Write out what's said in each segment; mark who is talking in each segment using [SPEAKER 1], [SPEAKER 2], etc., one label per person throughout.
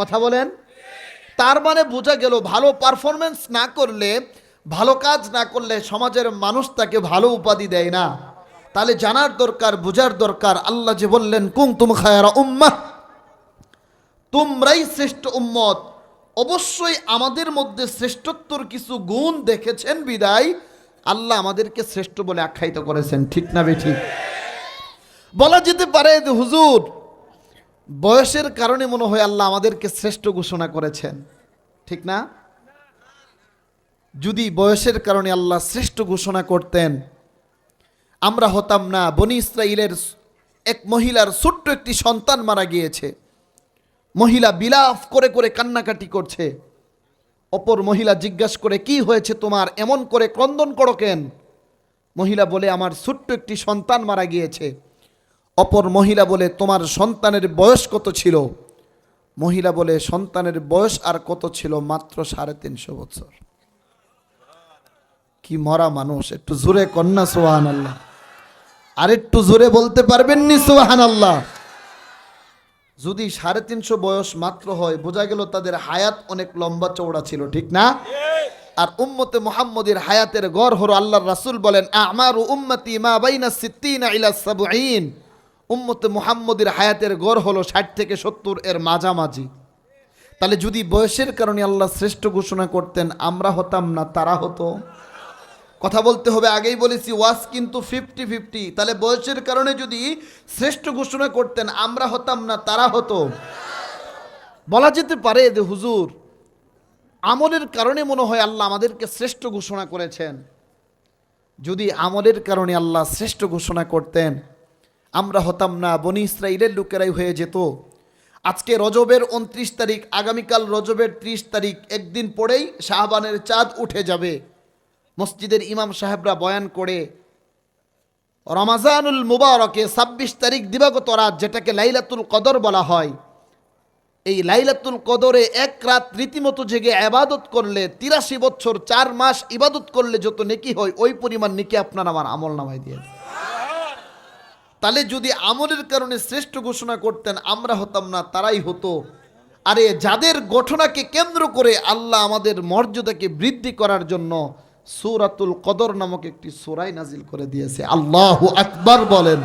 [SPEAKER 1] কথা বলেন। তার মানে বোঝা গেল ভালো পারফরমেন্স না করলে, ভালো কাজ না করলে সমাজের মানুষ তাকে ভালো উপাধি দেয় না। তাহলে জানার দরকার, বোঝার দরকার, আল্লাহ যে বললেন কুম তুম খায়ারা উম্মাহ? তোমরাই শ্রেষ্ঠ উম্মত। অবশ্যই আমাদের মধ্যে শ্রেষ্ঠত্বর কিছু গুণ দেখেছেন বিদায়। আল্লাহ আমাদেরকে শ্রেষ্ঠ বলে আখ্যায়িত করেছেন, ঠিক না বে ঠিক? বলা যেতে পারে হুজুর বয়সের কারণে মনে হয় আল্লাহ আমাদেরকে শ্রেষ্ঠ ঘোষণা করেছেন। ঠিক না? যদি বয়সের কারণে আল্লাহ শ্রেষ্ঠ ঘোষণা করতেন, আমরা হতাম না, বনি ইসরায়েলের এক মহিলার ছোট্ট একটি সন্তান মারা গিয়েছে। মহিলা বিলাপ করে করে কান্নাকাটি করছে। অপর মহিলা জিজ্ঞাসা করে, কি হয়েছে তোমার? এমন করে ক্রন্দন করো কেন? মহিলা বলে, আমার ছোট্ট একটি সন্তান মারা গিয়েছে। অপর মহিলা বলে, তোমার সন্তানের বয়স কত ছিল? মহিলা বলে, সন্তানের বয়স আর কত ছিল মাত্র সাড়ে তিনশো বছর। কি মরা মানুষ, একটু জোরে কন্যা সোহান আল্লাহ আর একটু জোরে বলতে পারবেন নি সোহান আল্লাহ যদি সাড়ে তিনশো বয়স মাত্র হয়, বোঝা গেল তাদের হায়াত অনেক লম্বা চৌড়া ছিল, ঠিক না? আর উম্মতে মুহাম্মদের হায়াতের গড় হলো আল্লাহর রাসূল বলেন, আমার উম্মতি মা বাইনা সিদ্দিনা ইলা সাবঈন। উম্মতে মুহাম্মদের হায়াতের গড় হলো ষাট থেকে সত্তর এর মাঝামাঝি। তাহলে যদি বয়সের কারণে আল্লাহ শ্রেষ্ঠ ঘোষণা করতেন, আমরা হতাম না, তারা হতো? কথা বলতে হবে, আগেই বলেছি ওয়াস কিন্তু ফিফটি ফিফটি। তাহলে বয়সের কারণে যদি শ্রেষ্ঠ ঘোষণা করতেন, আমরা হতাম না, তারা হতো? বলা যেতে পারে যে হুজুর, আমলের কারণে মনে হয় আল্লাহ আমাদেরকে শ্রেষ্ঠ ঘোষণা করেছেন। যদি আমলের কারণে আল্লাহ শ্রেষ্ঠ ঘোষণা করতেন আমরা হতাম না, বনি ইসরায়েলের লোকেরাই হয়ে যেত। আজকে রজবের উনত্রিশ তারিখ, আগামীকাল রজবের ত্রিশ তারিখ, একদিন পরেই শাহবানের চাঁদ উঠে যাবে। মসজিদের ইমাম সাহেবরা বয়ান করে, রমাজানুল মুবারকে ছাব্বিশ তারিখ দিবাগত রাত, যেটাকে লাইলাতুল কদর বলা হয়। এই লাইলাতুল কদরে এক রাত রীতিমতো জেগে আবাদত করলে তিরাশি বছর, চার মাস ইবাদত করলে যত নেকি হয়, ওই পরিমাণ নেকি আপনার আমার আমল নামায় দেয়। তাহলে যদি আমলের কারণে শ্রেষ্ঠ ঘোষণা করতেন, আমরা হতাম না, তারাই হতো। আরে যাদের ঘটনাকে কেন্দ্র করে আল্লাহ আমাদের মর্যাদাকে বৃদ্ধি করার জন্য সূরাতুল কদর নামক একটি সোরাই নাজিল করে দিয়েছে। আল্লাহ আকবার বলেন।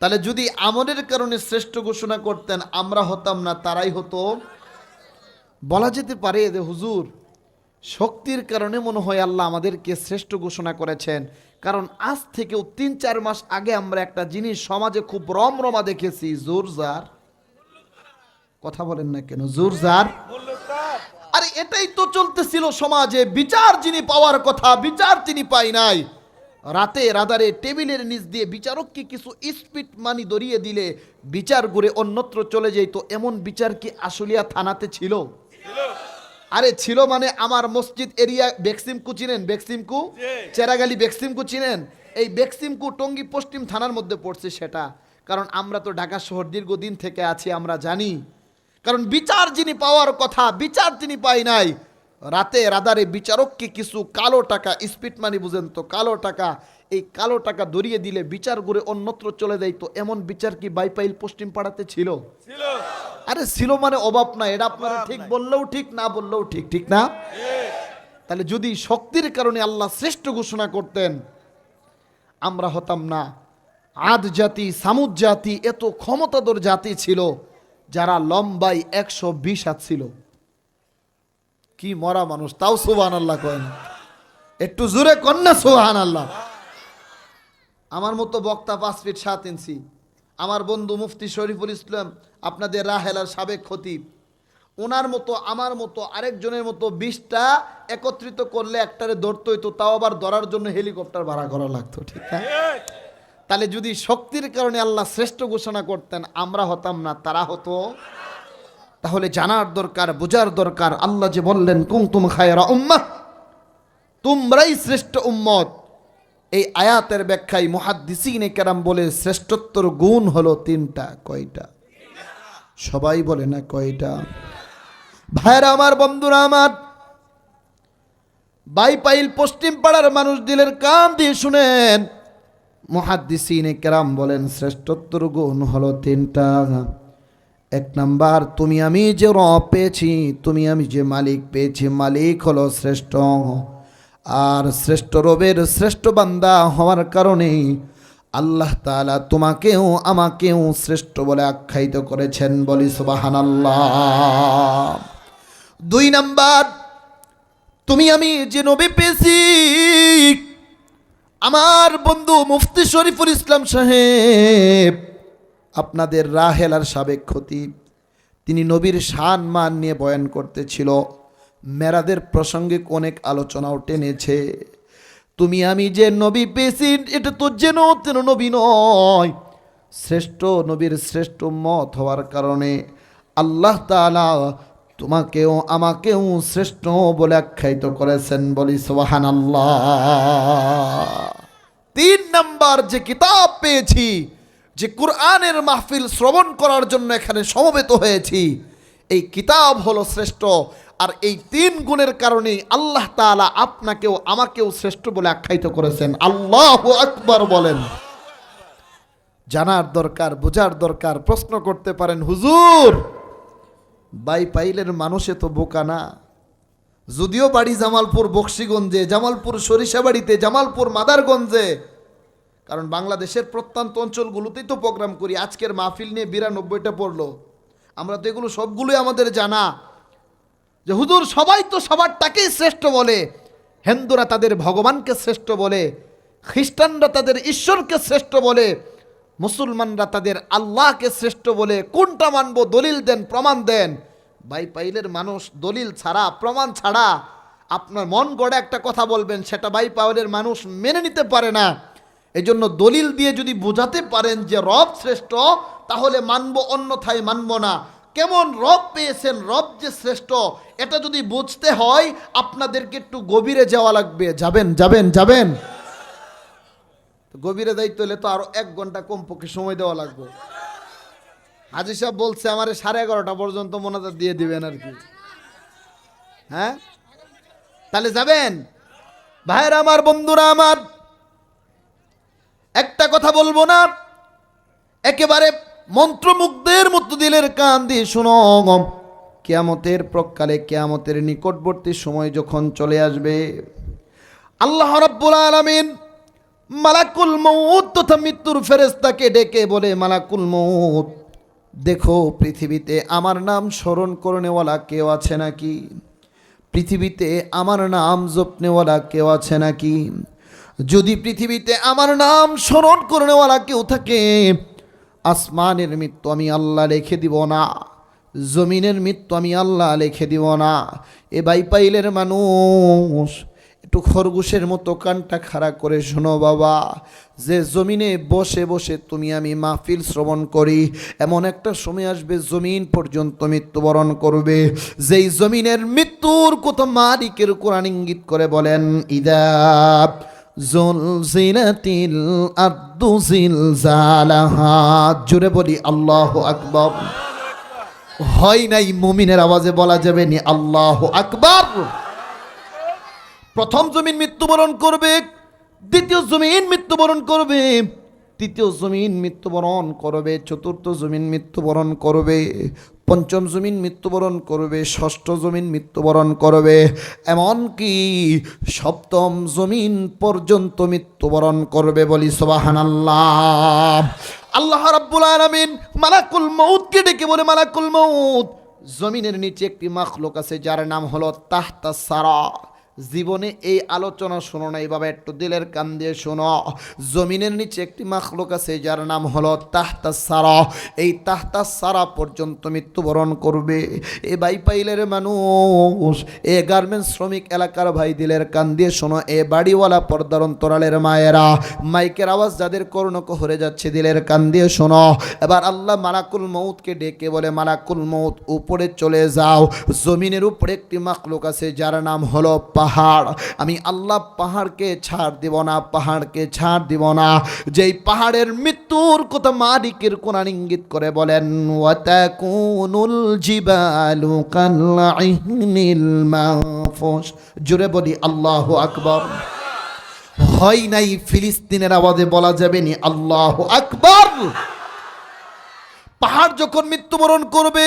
[SPEAKER 1] তাহলে যদি আমলের কারণে শ্রেষ্ঠ ঘোষণা করতেন, আমরা হতাম না, তারাই হতো। বলা যেতে পারে যে হুজুর, শক্তির কারণে মনে হয় আল্লাহ আমাদেরকে শ্রেষ্ঠ ঘোষণা করেছেন। কারণ আজ থেকেও তিন, চার মাস আগে আমরা একটা জিনিস সমাজে খুব রমরমা দেখেছি। জোরজার কথা বলেন না কেন? জোরজার আরে, এটাই তো চলতেছিল সমাজে। বিচার যিনি পাওয়ার কথা, বিচার তিনি পাই নাই। রাতে রাদারে টেবিলের নিচ দিয়ে বিচারককে কিছু স্পিড মানি দরিয়ে দিলে বিচার করে অন্যত্র চলে যেত। এমন বিচার কি আশুলিয়া থানাতে ছিল? আরে ছিল মানে আমার মসজিদ এরিয়া বেক্সিমকু চিনেন? বেক্সিমকু? চেরাগালি বেক্সিমকু চিনেন? এই বেক্সিমকু টঙ্গী পশ্চিম থানার মধ্যে পড়ছে সেটা। কারণ আমরা তো ঢাকা শহর দীর্ঘদিন থেকে আছি আমরা জানি। কারণ বিচার যিনি পাওয়ার কথা বিচার তিনি পাই নাই। রাতে রাদারে বিচারককে কিছু কালো টাকা স্পিড মানি বুঝেন তো কালো টাকা এই কালো টাকা দরিয়ে দিলে বিচার করে অন্যত্র চলে যায়। তো এমন বিচার কি বাইপাইল পশ্চিম পাড়াতে ছিল? আরে ছিল মানে অভাব না এটা আপনারা ঠিক বললেও ঠিক না বললেও ঠিক ঠিক না? তাহলে যদি শক্তির কারণে আল্লাহ শ্রেষ্ঠ ঘোষণা করতেন আমরা হতাম না। আদ জাতি সামুদ জাতি এত ক্ষমতাধর জাতি ছিল যারা লম্বাই একশো বিশ হাত ছিল। কি মরা মানুষ তাও সোহান আল্লাহ কয় না। একটু জোরে কন্যা সোহান আল্লাহ আমার মতো বক্তা পাঁচ ফিট সাত ইঞ্চি। আমার বন্ধু মুফতি শরীফুল ইসলাম, আপনাদের রাহেলার সাবেক খতিব। ওনার মতো, আমার মতো, আরেকজনের মতো বিশটা একত্রিত করলে একটারে ধরতে হইতো, তাও আবার ধরার জন্য হেলিকপ্টার ভাড়া করা লাগতো, ঠিক তাহলে যদি শক্তির কারণে আল্লাহ শ্রেষ্ঠ ঘোষণা করতেন, আমরা হতাম না, তারা হতো। তাহলে জানার দরকার, বোঝার দরকার, আল্লাহ যে বললেন কুম তুম খায়রা উম্মাহ, তোমরাই শ্রেষ্ঠ উম্মত। এই আয়াতের ব্যাখ্যায় মুহাদ্দিসিনে কেরাম বলে শ্রেষ্ঠত্বর গুণ হলো তিনটা, কয়টা? সবাই বলে না কয়টা? ভাইরা আমার, বন্ধুরা আমার, বাইপাইল পশ্চিম পাড়ার মানুষ দিলের কান দিয়ে শুনেন, মুহাদ্দিসিনে কেরাম বলেন শ্রেষ্ঠত্বর গুণ হলো তিনটা। এক নাম্বার, তুমি আমি যে র পেয়েছি, তুমি আমি যে মালিক পেয়েছি, মালিক হলো শ্রেষ্ঠ। আর শ্রেষ্ঠ রবের শ্রেষ্ঠ বান্দা হওয়ার কারণে আল্লাহ তাআলা তোমাকেও আমাকেও শ্রেষ্ঠ বলে আখ্যায়িত করেছেন। বলি সুবাহান দুই নাম্বার, তুমি আমি যে নবী পেয়েছি, আমার বন্ধু মুফতি শরীফুল ইসলাম সাহেব, আপনাদের রাহেলার সাবেক খতিব, তিনি নবীর শান মান নিয়ে বয়ান করতেছিল। মেরাদের প্রসঙ্গে অনেক আলোচনাও টেনেছে। তুমি আমি যে নবী পেয়েছি, এটা তো যেন তেন নবী নয়। শ্রেষ্ঠ নবীর শ্রেষ্ঠ মত হওয়ার কারণে আল্লাহ তাআলা তোমাকেও আমাকেও শ্রেষ্ঠ বলে আখ্যায়িত করেছেন বলি সোহান আল্লাহ তিন নাম্বার যে কিতাব পেয়েছি, যে কোরআনের মাহফিল শ্রবণ করার জন্য এখানে সমবেত হয়েছি, এই কিতাব হলো শ্রেষ্ঠ। আর এই তিন গুণের কারণেই আল্লাহ তাআলা আপনাকেও আমাকেও শ্রেষ্ঠ বলে আখ্যায়িত করেছেন। আল্লাহ আকবর বলেন। জানার দরকার, বোঝার দরকার, প্রশ্ন করতে পারেন, হুজুর, বাই পাইলের মানুষে তো বোকা না। যদিও বাড়ি জামালপুর, বক্সিগঞ্জে, জামালপুর সরিষাবাড়িতে, জামালপুর মাদারগঞ্জে, কারণ বাংলাদেশের প্রত্যন্ত অঞ্চলগুলোতেই তো প্রোগ্রাম করি। আজকের মাহফিল নিয়ে বিরানব্বইটা পড়ল। আমরা তো এগুলো সবগুলোই আমাদের জানা। যে হুজুর সবাই তো সবারটাকেই শ্রেষ্ঠ বলে, হিন্দুরা তাদের ভগবানকে শ্রেষ্ঠ বলে, খ্রিস্টানরা তাদের ঈশ্বরকে শ্রেষ্ঠ বলে, মুসলমানরা তাদের আল্লাহকে শ্রেষ্ঠ বলে, কোনটা মানব, দলিল দেন, প্রমাণ দেন। ভাই পাইলের মানুষ দলিল ছাড়া, প্রমাণ ছাড়া, আপনার মন গড়ে একটা কথা বলবেন, সেটা বাই পাওয়ালের মানুষ মেনে নিতে পারে না। এজন্য দলিল দিয়ে যদি বোঝাতে পারেন যে রব শ্রেষ্ঠ, তাহলে মানব, অন্যথায় মানব না। কেমন রব পেয়েছেন? রব যে শ্রেষ্ঠ, এটা যদি বুঝতে হয়, আপনাদেরকে একটু গভীরে যাওয়া লাগবে। যাবেন যাবেন যাবেন। গভীরে দায়িত্ব হলে তো আরও এক ঘণ্টা কমপক্ষে সময় দেওয়া লাগবে। হাজি সাহেব বলছে, আমার সাড়ে এগারোটা পর্যন্ত মোনাজাত দিয়ে দিবেন আর কি। হ্যাঁ? তাহলে যাবেন? ভাইয়ের আমার, বন্ধুরা আমার, একটা কথা বলব না। একেবারে মন্ত্রমুগ্ধের মতো দিলের কান দিয়ে শুনো কেয়ামতের প্রকালে, কেয়ামতের নিকটবর্তী সময় যখন চলে আসবে, আল্লাহ রাব্বুল আলামিন মালাকুল মৌত তথা মৃত্যুর ফেরেস্তাকে ডেকে বলে, মালাকুল মৌত দেখো পৃথিবীতে আমার নাম স্মরণ করনেওয়ালা কেউ আছে নাকি? পৃথিবীতে আমার নাম জপনেওয়ালা কেউ আছে নাকি? যদি পৃথিবীতে আমার নাম স্মরণ করনেওয়ালা কেউ থাকে আসমানের মৃত্যু আমি আল্লাহ লিখে দিব না, জমিনের মৃত্যু আমি আল্লাহ লিখে দিব না। এ বাইপাইলের মানুষ, একটু খরগোশের মতো কানটা খাড়া করে শোনো বাবা, যে জমিনে বসে বসে তুমি আমি মাহফিল শ্রবণ করি, এমন একটা সময় আসবে জমিন পর্যন্ত মৃত্যুবরণ করবে। যেই জমিনের মৃত্যুর কত মালিকের কোরআন ইঙ্গিত করে বলেন, ইদা জুলজিলাতিল আরদু জিলজালাহা জোরে বলি, আল্লাহু আকবার। হয় নাই মুমিনের আওয়াজে বলা যাবে নি, আল্লাহু আকবার। প্রথম জমিন মৃত্যুবরণ করবে, দ্বিতীয় জমিন মৃত্যুবরণ করবে। তৃতীয় জমিন মৃত্যুবরণ করবে, চতুর্থ জমিন মৃত্যুবরণ করবে, পঞ্চম জমিন মৃত্যুবরণ করবে, ষষ্ঠ জমিন মৃত্যুবরণ করবে। এমনকি সপ্তম জমিন পর্যন্ত মৃত্যুবরণ করবে বলি সোবাহান আল্লাহ রাব্বুল আলামিন মালাকুল মউতকে ডেকে বলে, মালাকুল মউত, জমিনের নিচে একটি মাখলুক আছে যার নাম হলো তাহতা সারা জীবনে এই আলোচনা শোনো না, এইভাবে একটু দিলের কান দিয়ে শোনো। জমিনের নিচে একটি মাখলুক আছে, যার নাম হলো তাহতা সারা এই তাহতা সারা পর্যন্ত মৃত্যুবরণ করবে। এ বাইপাইলের মানুষ, এ গার্মেন্টস শ্রমিক এলাকার ভাই দিলের কান দিয়ে শোনো। এ বাড়িওয়ালা পর্দার অন্তরালের মায়েরা, মাইকের আওয়াজ যাদের করুণক হরে যাচ্ছে দিলের কান দিয়ে শোনো। এবার আল্লাহ মালাকুল মৌতকে ডেকে বলে, মালাকুল মৌত উপরে চলে যাও। জমিনের উপরে একটি মাখলুক আছে, যার নাম হলো পাহাড়। আমি আল্লাহ পাহাড়কে ছাড় দিব না, পাহাড়কে ছাড় দিব না। যেই পাহাড়ের মৃত্যুর কথা মালিকের কোরআন ইঙ্গিত করে বলেন জোরে বলি, আল্লাহু আকবার। হয় নাই ফিলিস্তিনের আওয়াজে বলা যাবে নি, আল্লাহ আকবর। পাহাড় যখন মৃত্যুবরণ করবে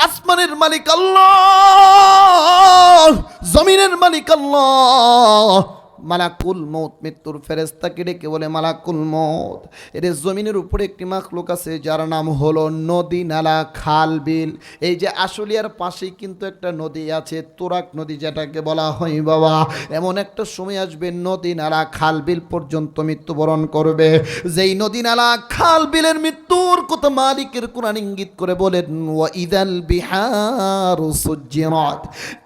[SPEAKER 1] আসমানের মালিক আল্লাহ জমিনের মালিক আল্লাহ মালাকুল মৌত মৃত্যুর ফেরেস্তাকে ডেকে বলে, মালাকুল মৌত এর জমিনের উপরে একটি মাখলুক আছে, যার নাম হলো নদী নালা খাল বিল। এই যে আশুলিয়ার পাশেই কিন্তু একটা নদী আছে তোরাক নদী যেটাকে বলা হয়, বাবা। এমন একটা সময় আসবে, নদী নালা খাল বিল পর্যন্ত মৃত্যুবরণ করবে। যেই নদী নালা খাল বিলের মৃত্যুর কথা মালিকের কোরআন ইঙ্গিত করে বলেন ইদাল বিহার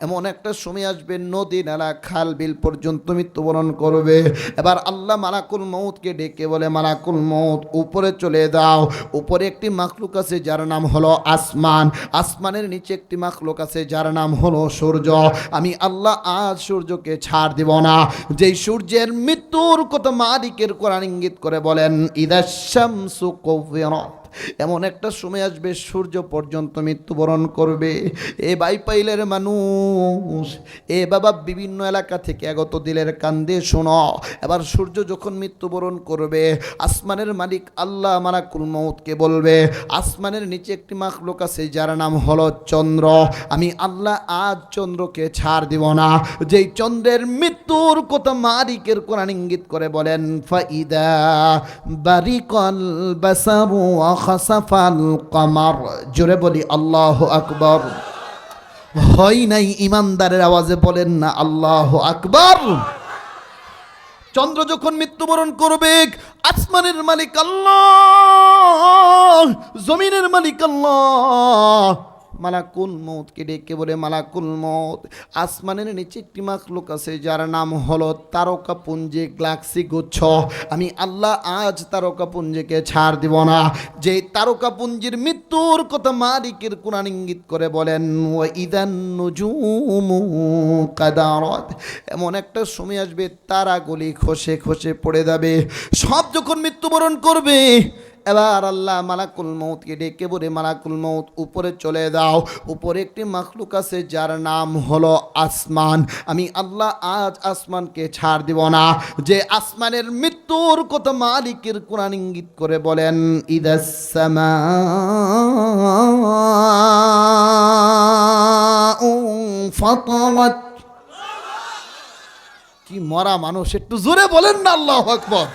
[SPEAKER 1] এমন একটা সময় আসবে, নদী নালা খাল বিল পর্যন্ত মৃত্যুবরণ করবে। এবার আল্লাহ মালাকুল মৌতকে ডেকে বলে, মালাকুল মৌত উপরে চলে দাও উপরে একটি মাখলুক আছে, যার নাম হলো আসমান। আসমানের নিচে একটি মাখলুক আছে, যার নাম হলো সূর্য। আমি আল্লাহ আজ সূর্যকে ছাড় দিব না। যেই সূর্যের মৃত্যুর কথা মালিকের কোরআন ইঙ্গিত করে বলেন ইদাশামসু কওয়িরাত এমন একটা সময় আসবে, সূর্য পর্যন্ত মৃত্যুবরণ করবে। এ বাইপাইলের মানুষ, এ বাবা বিভিন্ন এলাকা থেকে আগত দিলের কান্দে, শোনো। এবার সূর্য যখন মৃত্যুবরণ করবে, আসমানের মালিক আল্লাহ মারাকুল মৌতকে বলবে, আসমানের নিচে একটি মাখলুক আছে, যার নাম হলো চন্দ্র। আমি আল্লাহ আজ চন্দ্রকে ছাড় দিব না। যেই চন্দ্রের মৃত্যুর কথা মালিকের কোরআন ইঙ্গিত করে বলেন ফাইদা বারিকল বাসারু খাসাফাল কমার। জোরে বলি, আল্লাহ আকবর। হয় নাই ইমানদারের আওয়াজে বলেন না, আল্লাহ আকবর। চন্দ্র যখন মৃত্যুবরণ করবে, আসমানের মালিক আল্লাহ, জমিনের মালিক আল্লাহ মালাকুল মৌতকে ডেকে বলে মালাকুল মৌত আসমানের নিচে একটি মাখলুক আছে, যার নাম হলো তারকা পুঞ্জে গ্লাক্সি গুচ্ছ। আমি আল্লাহ আজ তারকা পুঞ্জকে ছাড় দিব না। যে তারকা পুঞ্জির মৃত্যুর কথা মালিকের কোরআন ইঙ্গিত করে বলেন কাদারত। এমন একটা সময় আসবে, তারাগুলি খসে খসে পড়ে যাবে। সব যখন মৃত্যুবরণ করবে এবার আল্লাহ মালাকুল মৌতকে ডেকে বলে, মালাকুল মৌত উপরে চলে দাও উপরে একটি মাখলুক আছে, যার নাম হলো আসমান। আমি আল্লাহ আজ আসমানকে ছাড় দিব না। যে আসমানের মৃত্যুর কথা মালিকের কোরআন ইঙ্গিত করে বলেন ইদাসমা কি মরা মানুষ, একটু জোরে বলেন না, আল্লাহ আকবর।